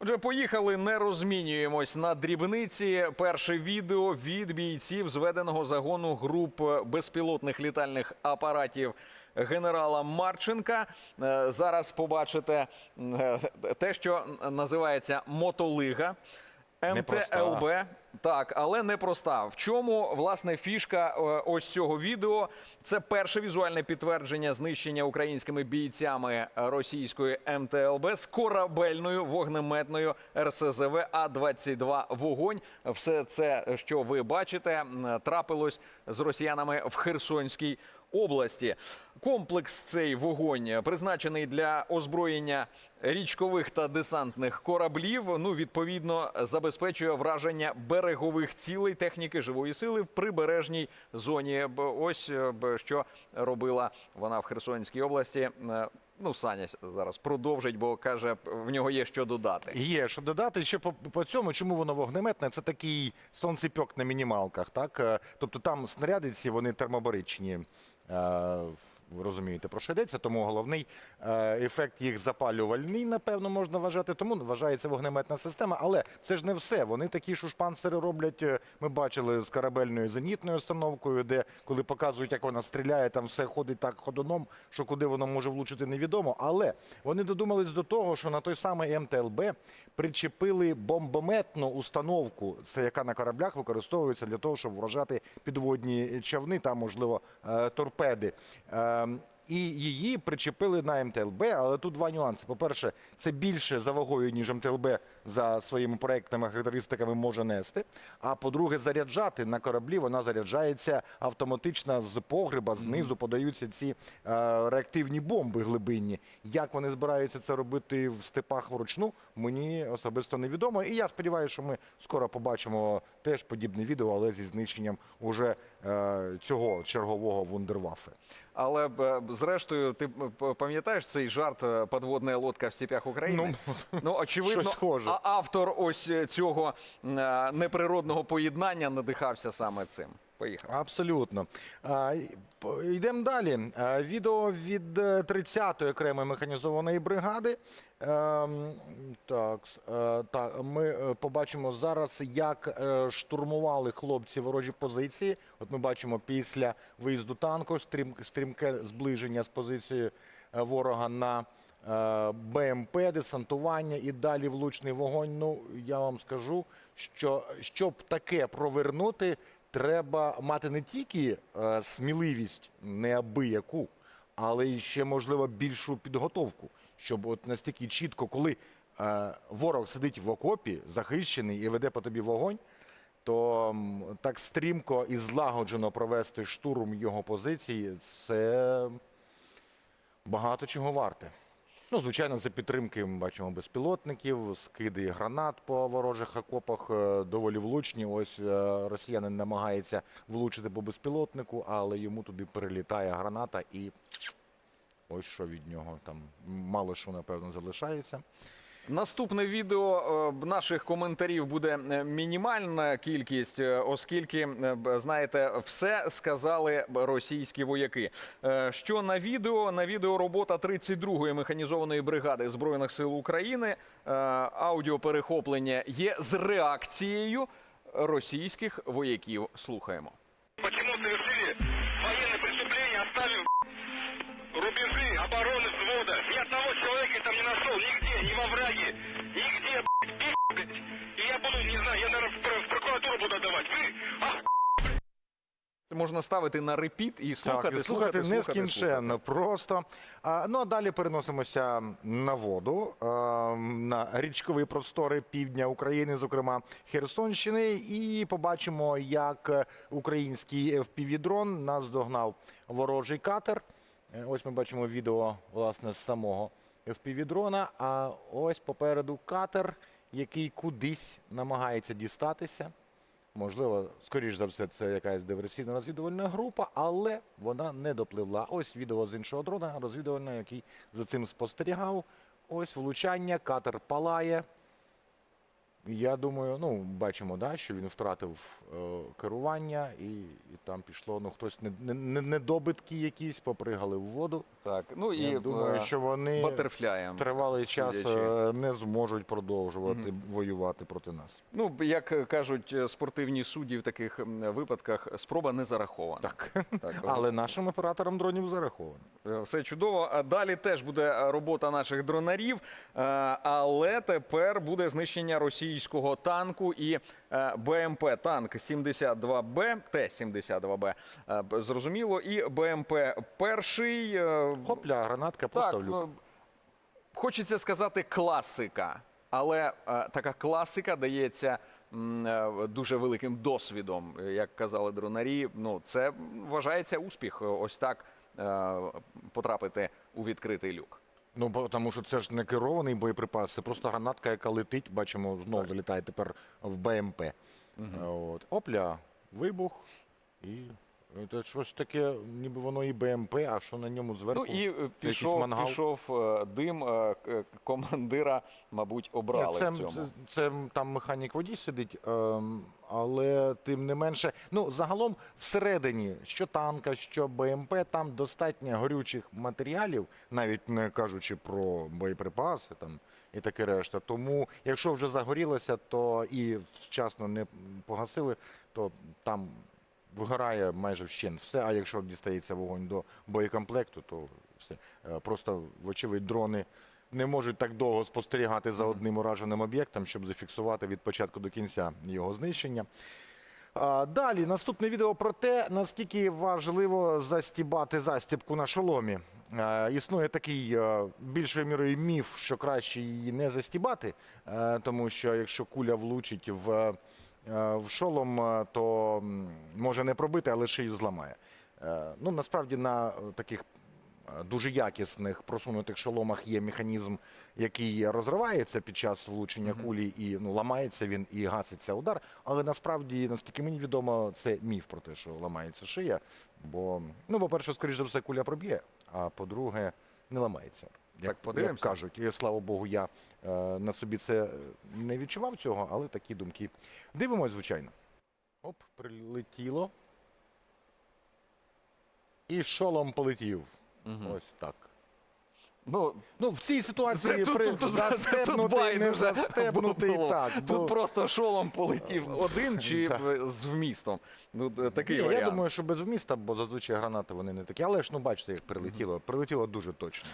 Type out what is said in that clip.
Отже, поїхали, не розмінюємось на дрібниці. Перше відео від бійців зведеного загону груп безпілотних літальних апаратів генерала Марченка. Е, Зараз побачите е, те, що називається мотолига. МТЛБ, так, але непроста. В чому власне фішка е, ось цього відео? Це перше візуальне підтвердження знищення українськими бійцями російської МТЛБ з корабельною вогнеметною РСЗВ А-22 вогонь. Все це, що ви бачите, трапилось з росіянами в Херсонській області. Комплекс цей вогонь призначений для озброєння річкових та десантних кораблів. Ну, відповідно, забезпечує враження берегових цілей техніки живої сили в прибережній зоні. Ось е, що робила вона в Херсонській області. Е, Ну, Саня зараз продовжить, бо каже, в нього є що додати. Є що додати ще по, по цьому, чому воно вогнеметне? Це такий сонцепьок на мінімалках. Так? Е, Тобто там снаряди ці вони термобаричні. Ви розумієте, про що йдеться, тому головний е, ефект їх запалювальний, напевно, можна вважати. Тому вважається вогнеметна система. Але це ж не все. Вони такі шушпанцери роблять. е, Ми бачили з корабельною зенітною установкою, де коли показують, як вона стріляє, там все ходить так ходуном, що куди воно може влучити, невідомо. Але вони додумались до того, що на той самий МТЛБ причепили бомбометну установку, це яка на кораблях використовується для того, щоб вражати підводні човни та, можливо, е, торпеди. Ем, І її причепили на МТЛБ, але тут два нюанси. По-перше, це більше за вагою, ніж МТЛБ за своїми проектними характеристиками може нести. А по-друге, заряджати на кораблі вона заряджається автоматично з погреба, знизу подаються ці е, реактивні бомби глибинні. Як вони збираються це робити в степах вручну, мені особисто невідомо. І я сподіваюся, що ми скоро побачимо теж подібне відео, але зі знищенням уже е, цього чергового вундерваффе. Але зрештою, ти пам'ятаєш цей жарт е, «Подводна лодка в степях України? Ну, очевидно, щось схоже. а автор ось е, цього е, неприродного поєднання надихався саме цим. Поїхав. Абсолютно. Йдемо далі. Відео від е, 30-ї окремої механізованої бригади. Ем, Так, е, ми е, побачимо зараз, як е, штурмували хлопці ворожі позиції. От ми бачимо після виїзду танку стрім, стрімке зближення з позицією е, ворога на е, БМП, десантування і далі влучний вогонь. Ну, я вам скажу, що щоб таке провернути, треба мати не тільки е, сміливість неабияку, але й ще, можливо, більшу підготовку, щоб от настільки чітко, коли е, ворог сидить в окопі, захищений і веде по тобі вогонь, то так стрімко і злагоджено провести штурм його позиції, це багато чого варте. Ну, звичайно, за підтримки ми бачимо безпілотників, скиди гранат по ворожих окопах е, доволі влучні. Ось е, росіянин намагається влучити по безпілотнику, але йому туди перелітає граната і ось що від нього там мало що, напевно, залишається. Наступне відео е, наших коментарів буде е, мінімальна кількість, е, оскільки, знаєте, все сказали російські вояки. Що на відео? На відео робота 32-ї механізованої бригади Збройних сил України. Аудіоперехоплення є з реакцією російських вояків. Слухаємо. Почему совершили военное оставив рубежи обороны взвода? Ни одного человека там не нашел, нигде, ни во враге, нигде, блядь. И я буду, не знаю, я, наверное, в, в прокуратуру буду отдавать. Вы, ах, Це можна ставити на репіт і слухати, так, і слухати, слухати, нескінченно просто. А, ну а далі переносимося на воду, а, на річкові простори півдня України, зокрема Херсонщини, і побачимо, як український FPV-дрон наздогнав ворожий катер. Е, Ось ми бачимо відео власне з самого FPV-дрона. А ось попереду катер, який кудись намагається дістатися. Можливо, скоріш за все, це якась диверсійно розвідувальна група, але вона не допливла. Ось відео з іншого дрона розвідувального, який за цим спостерігав. Ось влучання, катер палає. Я думаю, ну бачимо, да, що він втратив е, керування, і, і там пішло. Ну хтось не, не, не- недобитки якісь попригали в воду. Так, ну і Я думаю, е, що вони тривалий час судячи. е, не зможуть продовжувати воювати проти нас. Ну, як кажуть е, спортивні судді в таких випадках, спроба не зарахована. Так. Так, Але нашим операторам дронів зараховано. Все чудово. А Далі теж буде робота наших дронарів, але тепер буде знищення російського танку і е, БМП танк 72Б, Т-72Б, е, зрозуміло, і БМП перший. е, Хопля, гранатка просто в люк. ну, хочеться сказати класика, але така класика дається дуже великим досвідом. Як казали дронарі, ну це вважається успіх. Ось так потрапити у відкритий люк. Ну, тому що це ж не керований боєприпас, це просто гранатка, яка летить, бачимо, знову залітає тепер в БМП. От. Опля, вибух, і це щось таке, ніби воно і БМП, а що на ньому зверху? Ну і е, пішов, пішов е, дим. е, командира, мабуть, обрали Ні, це, в цьому. це, це там механік водій сидить, ем, але тим не менше, ну загалом всередині, що танка, що БМП, там достатньо горючих матеріалів, навіть не кажучи про боєприпаси там і таке решта. Тому, якщо вже загорілося, то і вчасно не погасили, то там вигорає майже вщент все. А якщо дістається вогонь до боєкомплекту, то все. Е, Просто, вочевидь, дрони не можуть так довго спостерігати за одним ураженим об'єктом, щоб зафіксувати від початку до кінця його знищення. Далі наступне відео про те, наскільки важливо застібати застібку на шоломі. Е, Існує такий е, більшою мірою міф, що краще її не застібати, тому що якщо куля влучить в, в шолом, е, то може не пробити, а лише її зламає. Е, Ну, насправді на е, таких е, дуже якісних просунутих шоломах є механізм, який розривається під час влучення кулі, і ну, ламається він і гаситься удар. Але насправді, наскільки мені відомо, це міф про те, що ламається шия. Бо, ну, по-перше, скоріш за все, куля проб'є, а по-друге, не ламається. Як, Так, подивимося. Як кажуть, і слава Богу, я е, на собі це не відчував цього, але такі думки. Дивимось, звичайно. Оп, прилетіло. І шолом полетів. Ось так. Ну, Ну, в цій ситуації Тут- при тут- тут- тут не застебнутий, було. так. Тут бо- просто шолом полетів один чи Так. з вмістом. Ну, такий Ні, варіант. я думаю, що без вміста, бо зазвичай гранати вони не такі. Але ж ну бачите, як прилетіло. Прилетіло дуже точно.